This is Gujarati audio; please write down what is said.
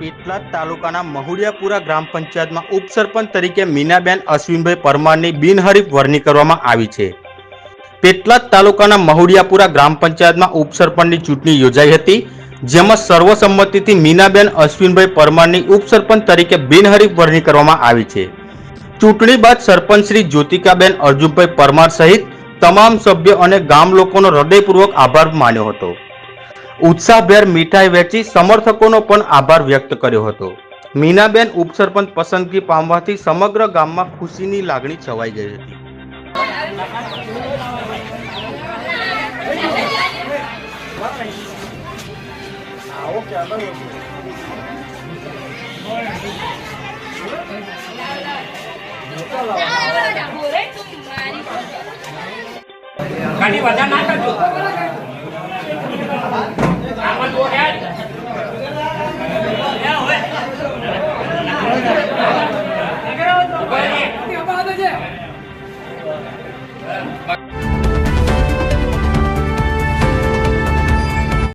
પેટલાદ તાલુકાના મહુડિયાપુરા ગ્રામ પંચાયતમાં ઉપસરપંચ તરીકે મીનાબેન અશ્વિનભાઈ પરમારની બિનહરીફ વરણી કરવામાં આવી છે. પેટલાદ તાલુકાના મહુડિયાપુરા ગ્રામ પંચાયતમાં ઉપસરપંચની ચૂંટણી યોજાઈ હતી, જેમાં સર્વસંમતિથી મીનાબેન અશ્વિનભાઈ પરમારની ઉપસરપંચ તરીકે બિનહરીફ વરણી કરવામાં આવી છે. ચૂંટણી બાદ સરપંચ શ્રી જ્યોતિકાબેન અર્જુનભાઈ પરમાર સહિત તમામ સભ્યો અને ગામ લોકોનો હૃદયપૂર્વક આભાર માન્યો હતો. ઉત્સાહભેર મીઠાઈ વેચી સમર્થકોનો પણ આભાર વ્યક્ત કર્યો હતો. મીનાબેન ઉપસરપંચ પસંદગી પામવાથી સમગ્ર ગામમાં ખુશીની લાગણી છવાઈ ગઈ હતી. ના કરજો Bye.